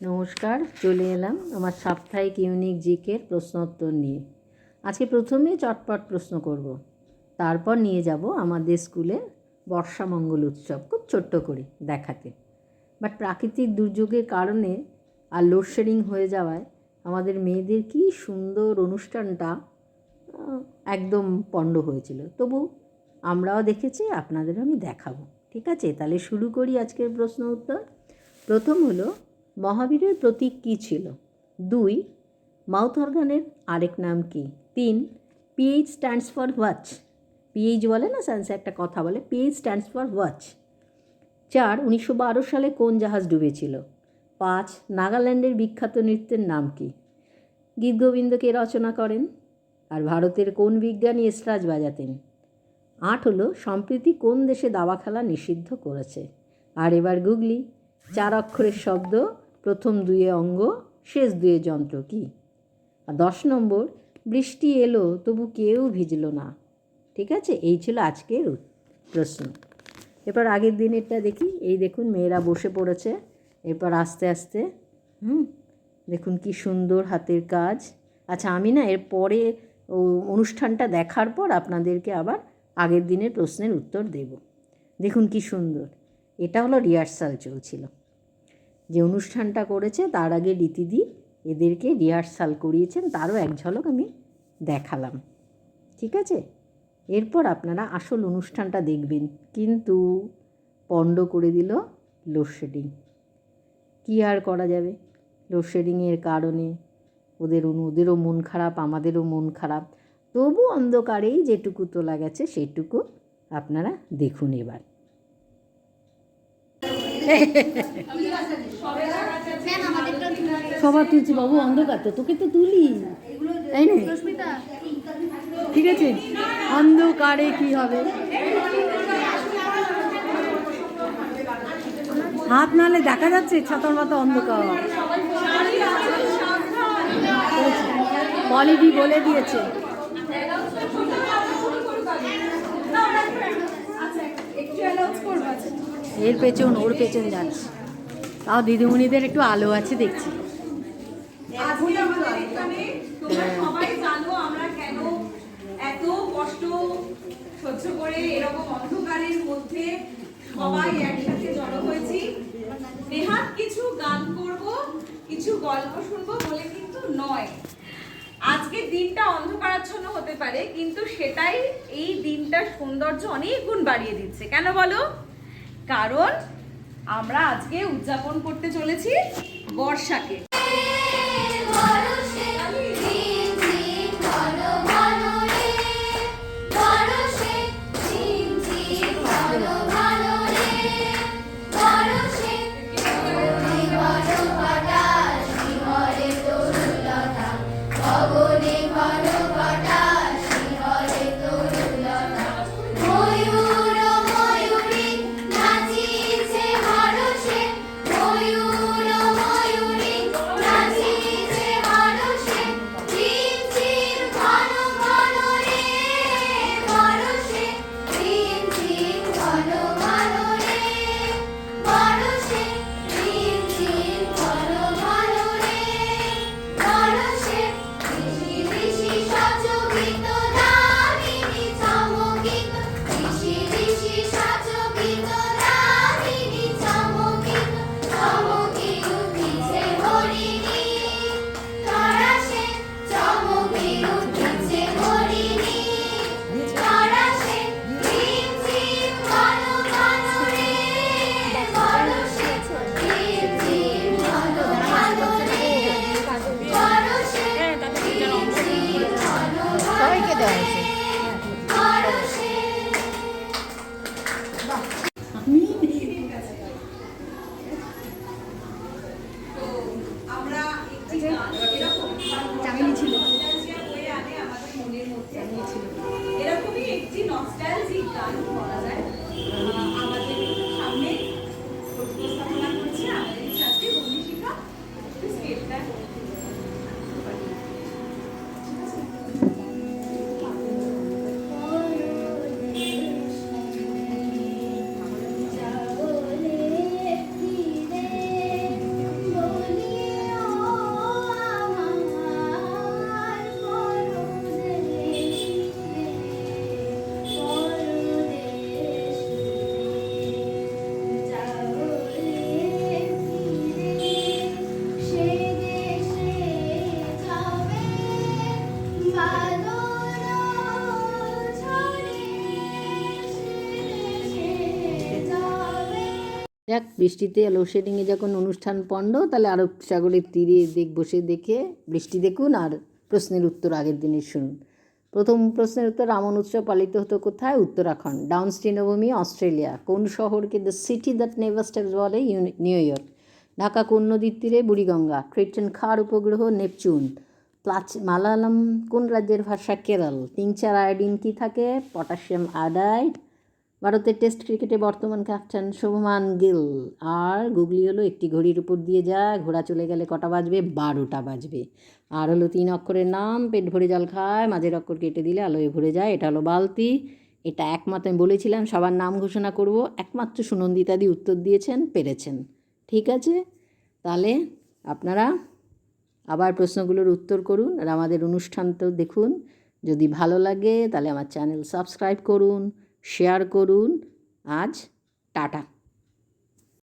নমস্কার, চলে এলাম আমার সাপ্তাহিক ইউনিক জিকের প্রশ্নোত্তর নিয়ে। আজকে প্রথমে চটপট প্রশ্ন করব। তারপর নিয়ে যাব আমাদের স্কুলে বর্ষামঙ্গল উৎসব, খুব ছোট্ট করে দেখাতে। বাট প্রাকৃতিক দুর্যোগের কারণে আর লোডশেডিং হয়ে যাওয়ায় আমাদের মেয়েদের কি সুন্দর অনুষ্ঠানটা একদম পণ্ড হয়েছিল। তবু আমরাও দেখেছি, আপনাদেরও আমি দেখাবো। ঠিক আছে? তাহলে শুরু করি আজকের প্রশ্ন উত্তর প্রথম হলো মহাবীরের প্রতীক কী ছিল? দুই, মাউথ অর্গানের আরেক নাম কি? তিন, PH stands for watch PH বলে না সায়েন্সে একটা কথা বলে, পিএইচ স্ট্যান্ডস ফর ওয়াচ চার, উনিশশো বারো সালে কোন জাহাজ ডুবেছিল? পাঁচ, নাগাল্যান্ডের বিখ্যাত নৃত্যের নাম কি? গীতগোবিন্দ কে রচনা করেন আর ভারতের কোন বিজ্ঞানী এসরাজ বাজাতেন? আট হলো, সম্প্রতি কোন দেশে দাবা খেলা নিষিদ্ধ করেছে? আর এবার গুগলি, চার অক্ষরের শব্দ প্রথম দুয়ে অঙ্গ, শেষ দুয়ে যন্ত্র কি? আর দশ নম্বর, বৃষ্টি এলো, তবু কেউ ভিজলো না। ঠিক আছে? এই ছিল আজকের প্রশ্ন। এরপর আগের দিনেরটা দেখি। এই দেখুন, মেয়েরা বসে পড়েছে। এরপর আস্তে আস্তে, হুম, দেখুন কি সুন্দর হাতের কাজ। আচ্ছা আমি না এর পরে অনুষ্ঠানটা দেখার পর আপনাদেরকে আবার আগের দিনের প্রশ্নের উত্তর দেব। দেখুন কি সুন্দর। এটা হলো রিহার্সাল চলছিল। যে অনুষ্ঠানটা করেছে, তার আগে রীতিদি এদেরকে রিহার্সাল করিয়েছেন, তারও এক ঝলক আমি দেখালাম। ঠিক আছে? এরপর আপনারা আসল অনুষ্ঠানটা দেখবেন। কিন্তু পণ্ড করে দিল লোডশেডিং কী আর করা যাবে? লোডশেডিংয়ের কারণে ওদের ওদেরও মন খারাপ, আমাদেরও মন খারাপ। তবু অন্ধকারেই যেটুকু তোলা গেছে, সেটুকু আপনারা দেখুন এবার। সবার তুলছি, বাবু, অন্ধকার তো, তোকে তো তুলি। তাই না? ঠিক আছে, অন্ধকারে কি হবে? হাত নালে দেখা যাচ্ছে ছাতার মতো অন্ধকার। পলিডি বলে দিয়েছে এর পেছন, ওর পেছন যাচ্ছে। তাও দিদিমণিদের একটু আলো আছে, দেখছি। এত কষ্ট সহ্য করে এরকম অন্ধকারের মধ্যে সবাই একসাথে জড়ো হয়েছি। নেহাত কিছু গান করব, কিছু গল্প শুনব বলে কিন্তু নয়। দিনটা অন্ধকারাচ্ছন্ন হতে পারে, কিন্তু সেটাই এই দিনটার সৌন্দর্য অনেক গুণ বাড়িয়ে দিচ্ছে। কেন বলো? কারণ আমরা আজকে উদযাপন করতে চলেছি বর্ষাকে। We know. যাক, বৃষ্টিতে লোডশেডিংয়ে যখন অনুষ্ঠান পণ্ড, তাহলে আরব সাগরের তীরে দেখ, বসে দেখে বৃষ্টি দেখুন আর প্রশ্নের উত্তর আগের দিনে শুনুন। প্রথম প্রশ্নের উত্তর, রামন উৎসব পালিত হতো কোথায়? উত্তরাখণ্ড ডাউন তৃণভূমি অস্ট্রেলিয়া। কোন শহরকে দ্য সিটি দ্যাট নেভার বলে? New York. ঢাকা কোন নদীর তীরে? বুড়িগঙ্গা। ক্রিটেন খার উপগ্রহ, নেপচুন। প্লাচ মালায়ালাম কোন রাজ্যের ভাষা? কেরল। তিন চার আয়োডিন কী থাকে? Potassium iodide. ভারতের টেস্ট ক্রিকেটে বর্তমান ক্যাপ্টেন শুভমান গিল। আর গুগলি হলো একটি ঘড়ির উপর দিয়ে যায় ঘোড়া চলে গেলে কটা বাজবে? বারোটা বাজবে। আর হলো তিন অক্ষরের নাম, পেট ভরে জল খায়, মাঝের অক্ষর কেটে দিলে আলোয় ভরে যায়, এটা হলো বালতি। এটা একমাত্র, আমি বলেছিলাম, সবার নাম ঘোষণা করব, একমাত্র সুনন্দিতাদি উত্তর দিয়েছেন, পেরেছেন। ঠিক আছে? তাহলে আপনারা আবার প্রশ্নগুলোর উত্তর করুন আর আমাদের অনুষ্ঠান তো দেখুন। যদি ভালো লাগে তাহলে আমার চ্যানেল সাবস্ক্রাইব করুন। শেয়ার করুন। আজ টাটা।